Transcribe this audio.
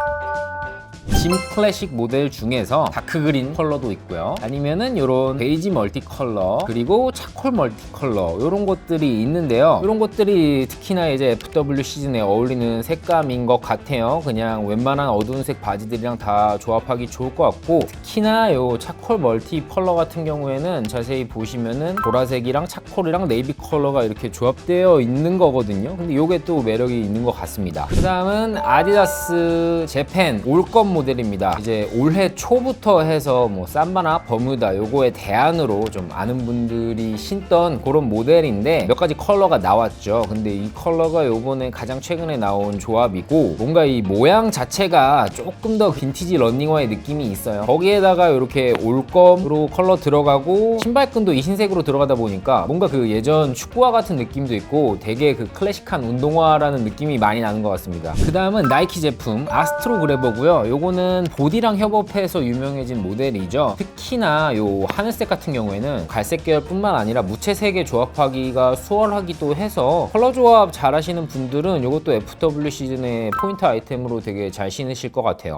Thank you. 짐 클래식 모델 중에서 다크 그린 컬러도 있고요. 아니면은 이런 베이지 멀티 컬러 그리고 차콜 멀티 컬러 이런 것들이 있는데요. 이런 것들이 특히나 이제 FW 시즌에 어울리는 색감인 것 같아요. 그냥 웬만한 어두운 색 바지들이랑 다 조합하기 좋을 것 같고 특히나 요 차콜 멀티 컬러 같은 경우에는 자세히 보시면은 보라색이랑 차콜이랑 네이비 컬러가 이렇게 조합되어 있는 거거든요. 근데 이게 또 매력이 있는 것 같습니다. 그 다음은 아디다스 재팬 올것 모델 입니다. 이제 올해 초부터 해서 뭐 삼바나 버뮤다 요거에 대안으로 좀 아는 분들이 신던 그런 모델인데 몇 가지 컬러가 나왔죠. 근데 이 컬러가 요번에 가장 최근에 나온 조합이고 뭔가 이 모양 자체가 조금 더 빈티지 런닝화의 느낌이 있어요. 거기에다가 이렇게 올검으로 컬러 들어가고 신발끈도 이 흰색으로 들어가다 보니까 뭔가 그 예전 축구화 같은 느낌도 있고 되게 그 클래식한 운동화라는 느낌이 많이 나는 것 같습니다. 그 다음은 나이키 제품 아스트로 그래버고요. 요거는 보디랑 협업해서 유명해진 모델이죠. 특히나 요 하늘색 같은 경우에는 갈색 계열뿐만 아니라 무채색에 조합하기가 수월하기도 해서 컬러 조합 잘 하시는 분들은 요것도 FW 시즌의 포인트 아이템으로 되게 잘 신으실 것 같아요.